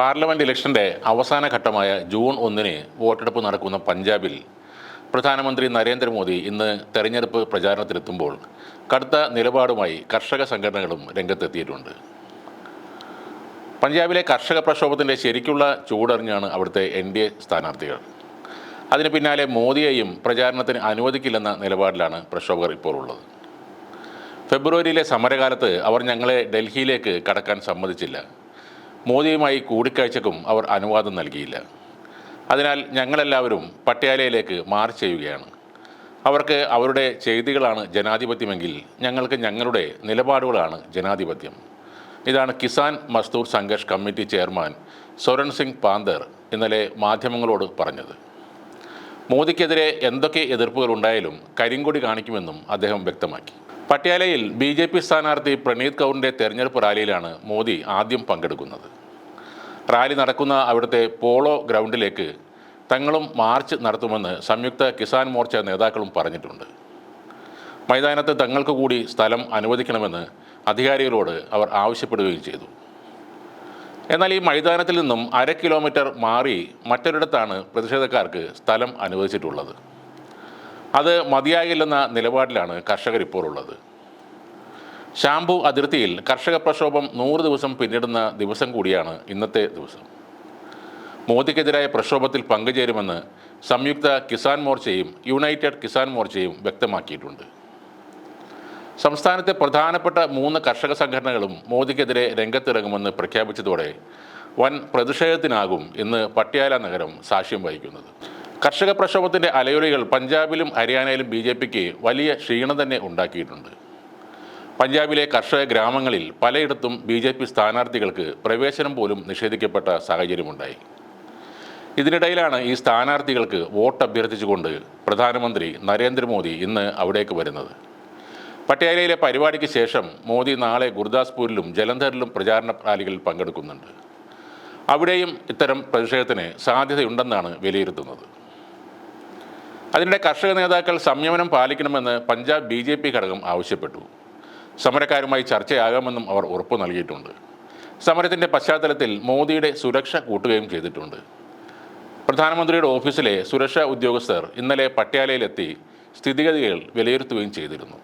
Parliament ഇലക്ഷന്റെ അവസാന ഘട്ടമായ June ഒന്നിന് വോട്ടെടുപ്പ് നടക്കുന്ന പഞ്ചാബിൽ പ്രധാനമന്ത്രി നരേന്ദ്രമോദി ഇന്ന് തെരഞ്ഞെടുപ്പ് പ്രചാരണത്തിലെത്തുമ്പോൾ കടുത്ത നിലപാടുമായി കർഷക സംഘടനകളും രംഗത്തെത്തിയിട്ടുണ്ട്. പഞ്ചാബിലെ കർഷക പ്രക്ഷോഭത്തിന്റെ ശരിക്കുള്ള ചൂടറിഞ്ഞാണ് അവിടുത്തെ എൻ ഡി എ സ്ഥാനാർത്ഥികൾ. അതിന് പിന്നാലെ മോദിയെയും പ്രചാരണത്തിന് അനുവദിക്കില്ലെന്ന നിലപാടിലാണ് പ്രക്ഷോഭകർ ഇപ്പോൾ ഉള്ളത്. ഫെബ്രുവരിയിലെ സമരകാലത്ത് അവർ ഞങ്ങളെ ഡൽഹിയിലേക്ക് കടക്കാൻ സമ്മതിച്ചില്ല. മോദിയുമായി കൂടിക്കാഴ്ചക്കും അവർ അനുവാദം നൽകിയില്ല. അതിനാൽ ഞങ്ങളെല്ലാവരും പട്യാലയിലേക്ക് മാർച്ച് ചെയ്യുകയാണ്. അവർക്ക് അവരുടെ ചെയ്തികളാണ് ജനാധിപത്യമെങ്കിൽ ഞങ്ങൾക്ക് ഞങ്ങളുടെ നിലപാടുകളാണ് ജനാധിപത്യം. ഇതാണ് കിസാൻ മസ്ദൂർ സംഘർഷ് കമ്മിറ്റി ചെയർമാൻ സൊരൺ സിംഗ് പാന്തർ ഇന്നലെ മാധ്യമങ്ങളോട് പറഞ്ഞത്. മോദിക്കെതിരെ എന്തൊക്കെ എതിർപ്പുകൾ ഉണ്ടായാലും കരിങ്കൊടി കാണിക്കുമെന്നും അദ്ദേഹം വ്യക്തമാക്കി. പട്യാലയിൽ ബി ജെ പി സ്ഥാനാർത്ഥി പ്രണീത് കൗറിന്റെ തെരഞ്ഞെടുപ്പ് റാലിയിലാണ് മോദി ആദ്യം പങ്കെടുക്കുന്നത്. റാലി നടക്കുന്ന അവിടുത്തെ പോളോ ഗ്രൗണ്ടിലേക്ക് തങ്ങളും മാർച്ച് നടത്തുമെന്ന് സംയുക്ത കിസാൻ മോർച്ച നേതാക്കളും പറഞ്ഞിട്ടുണ്ട്. മൈതാനത്ത് തങ്ങൾക്ക് കൂടി സ്ഥലം അനുവദിക്കണമെന്ന് അധികാരികളോട് അവർ ആവശ്യപ്പെടുകയും ചെയ്തു. എന്നാൽ ഈ മൈതാനത്തിൽ നിന്നും അര കിലോമീറ്റർ മാറി മറ്റൊരിടത്താണ് പ്രതിഷേധക്കാർക്ക് സ്ഥലം അനുവദിച്ചിട്ടുള്ളത്. അത് മതിയാകില്ലെന്ന നിലപാടിലാണ് കർഷകർ ഇപ്പോൾ ഉള്ളത് ഷാംപു അതിർത്തിയിൽ കർഷക പ്രക്ഷോഭം നൂറ് ദിവസം പിന്നിടുന്ന ദിവസം കൂടിയാണ് ഇന്നത്തെ ദിവസം. മോദിക്കെതിരായ പ്രക്ഷോഭത്തിൽ പങ്കുചേരുമെന്ന് സംയുക്ത കിസാൻ മോർച്ചയും യുണൈറ്റഡ് കിസാൻ മോർച്ചയും വ്യക്തമാക്കിയിട്ടുണ്ട്. സംസ്ഥാനത്തെ പ്രധാനപ്പെട്ട മൂന്ന് കർഷക സംഘടനകളും മോദിക്കെതിരെ രംഗത്തിറങ്ങുമെന്ന് പ്രഖ്യാപിച്ചതോടെ വൻ പ്രതിഷേധത്തിനാകും ഇന്ന് പട്യാല നഗരം സാക്ഷ്യം വഹിക്കുന്നത്. കർഷക പ്രക്ഷോഭത്തിന്റെ അലയൊലികൾ പഞ്ചാബിലും ഹരിയാനയിലും ബി വലിയ ക്ഷീണം തന്നെ ഉണ്ടാക്കിയിട്ടുണ്ട്. പഞ്ചാബിലെ കർഷക ഗ്രാമങ്ങളിൽ പലയിടത്തും ബി ജെ പി സ്ഥാനാർത്ഥികൾക്ക് പ്രവേശനം പോലും നിഷേധിക്കപ്പെട്ട സാഹചര്യമുണ്ടായി. ഇതിനിടയിലാണ് ഈ സ്ഥാനാർത്ഥികൾക്ക് വോട്ട് അഭ്യർത്ഥിച്ചുകൊണ്ട് പ്രധാനമന്ത്രി നരേന്ദ്രമോദി ഇന്ന് അവിടേക്ക് വരുന്നത്. പട്യാലയിലെ പരിപാടിക്ക് ശേഷം മോദി നാളെ ഗുർദാസ്പൂരിലും ജലന്ധറിലും പ്രചാരണ റാലികളിൽ പങ്കെടുക്കുന്നുണ്ട്. അവിടെയും ഇത്തരം പ്രതിഷേധത്തിന് സാധ്യതയുണ്ടെന്നാണ് വിലയിരുത്തുന്നത്. അതിനിടെ കർഷക നേതാക്കൾ സംയമനം പാലിക്കണമെന്ന് പഞ്ചാബ് ബി ഘടകം ആവശ്യപ്പെട്ടു. സമരക്കാരുമായി ചർച്ചയാകാമെന്നും അവർ ഉറപ്പു നൽകിയിട്ടുണ്ട്. സമരത്തിന്റെ പശ്ചാത്തലത്തിൽ മോദിയുടെ സുരക്ഷ കൂട്ടുകയും ചെയ്തിട്ടുണ്ട്. പ്രധാനമന്ത്രിയുടെ ഓഫീസിലെ സുരക്ഷാ ഉദ്യോഗസ്ഥർ ഇന്നലെ പട്യാലയിലെത്തി സ്ഥിതിഗതികൾ വിലയിരുത്തുകയും ചെയ്തിരുന്നു.